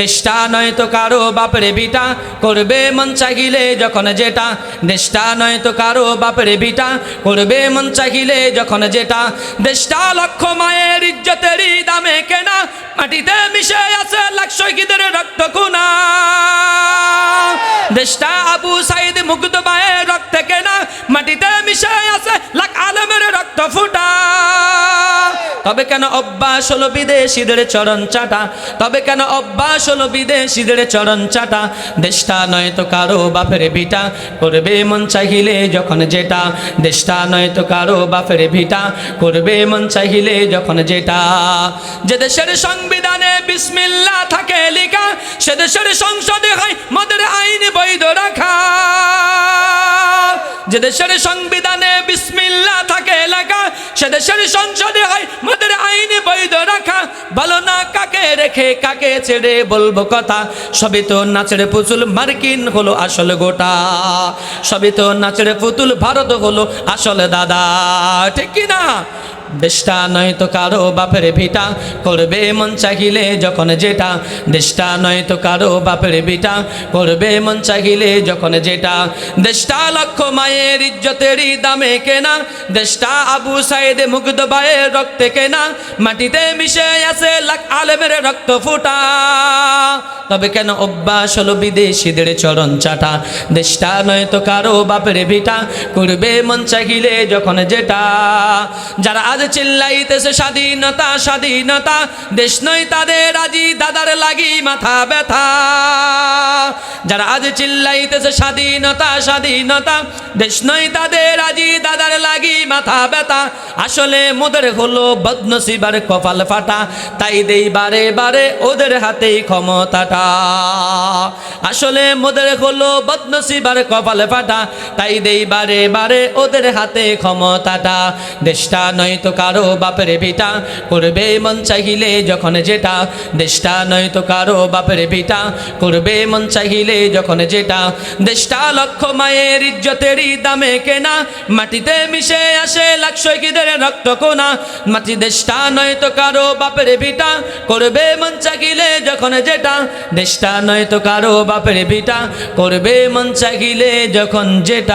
দেশটা নয় তো কারও বাপরে বিটা, করবে মন চাহিলে যখন যেটা। দেশটা নয় তো কারও বাপরে বিটা, করবে মন চাহিলে যখন যেটা। দেশটা লক্ষ মায়ের ইজ্জতেরই দামে কেনা, মাটিতে মিশে আছে লাখ শহীদের রক্ত খুনা। দেশটা আবু সাইদ মুগ্ধ মায়ের তবে কেন অভ্যাস হলো বিদেশিদের চরণ চাটা? তবে কেন অভ্যাস হলো বিদেশিদের চরণ চাটা? দেশটা নয় তো কারও বাপের ভিটা। করবে মন চাহিলে যখন যেটা। দেশটা নয় তো কারও বাপের ভিটা। করবে মন চাহিলে যখন যেটা। যে দেশের সংবিধানে বিসমিল্লা থাকে লেখা, সে দেশের সংসদে হয় মদের আইন বৈধ রাখা। যে দেশের সংবিধানে বিসমিল্লা থাকে লেখা সে দেশের সংসদে হয় মদের আইনে বৈধ রাখা ভালো না কাকে রেখে কাকে ছেড়ে বলব কথা? সবই তো নাচের পুতুল, মার্কিন হলো আসল গোটা। সবই তো নাচের পুতুল, ভারত হলো আসল দাদা। ঠিক কি না দেশটা নয় তো কারও বাপের ভিটা। করবে মন চাহিলে যখন যেটা, দেশটা নয় তো কারও বাপের ভিটা। করবে মন চাহিলে যখন যেটা, দেশটা লক্ষ মায়ের ইজ্জতেরই দামে কেনা। দেশটা আবু সাইদে মুগ্ধ বায়ের রক্তে কেনা। মাটিতে মিশে আছে লাখ আলেমের রক্ত ফুটা। তবে কেন অভ্যাস হলো বিদেশিদের চরণ চাটা? দেশটা নয় তো কারও বাপের ভিটা। করবে মন চাহিলে যখন যেটা, যারা আজ চিল্লাইতেছে স্বাধীনতা স্বাধীনতা। দেশ নয় তাদের, আজি দাদার লাগি মাথা ব্যথা। যারা আজ চিল্লাইতেছে স্বাধীনতা স্বাধীনতা। দেশ নয় তাদের, আজি দাদার লাগি মাথা ব্যথা। আসলে মোদের হলো বদনসিবার কপাল ফাটা। তাই দেই বারে বারে ওদের হাতেই ক্ষমতাটা। আসলে মোদের হলো বদনসিবার কপাল ফাটা। তাই দেই বারে বারে ওদের হাতে ক্ষমতাটা। দেশটা নয় তো কারও বাপের ভিটা করবে মন চাহিলে যখন যেটা। দেশটা নয় তো কারও বাপের ভিটা করবে মন চাহিলে যখন যেটা। দেশটা লক্ষ মায়ের ইজ্জতেরই দামে কেনা। মাটিতে মিশে আসে লাখ শহীদের রক্ত কোনা। মাটি দেশটা নয় তো কারও বাপের ভিটা করবে মন চাকিলে যখন যেটা, দেশটা নয় তো কারও বাপের ভিটা করবে মন চাকিলে যখন যেটা।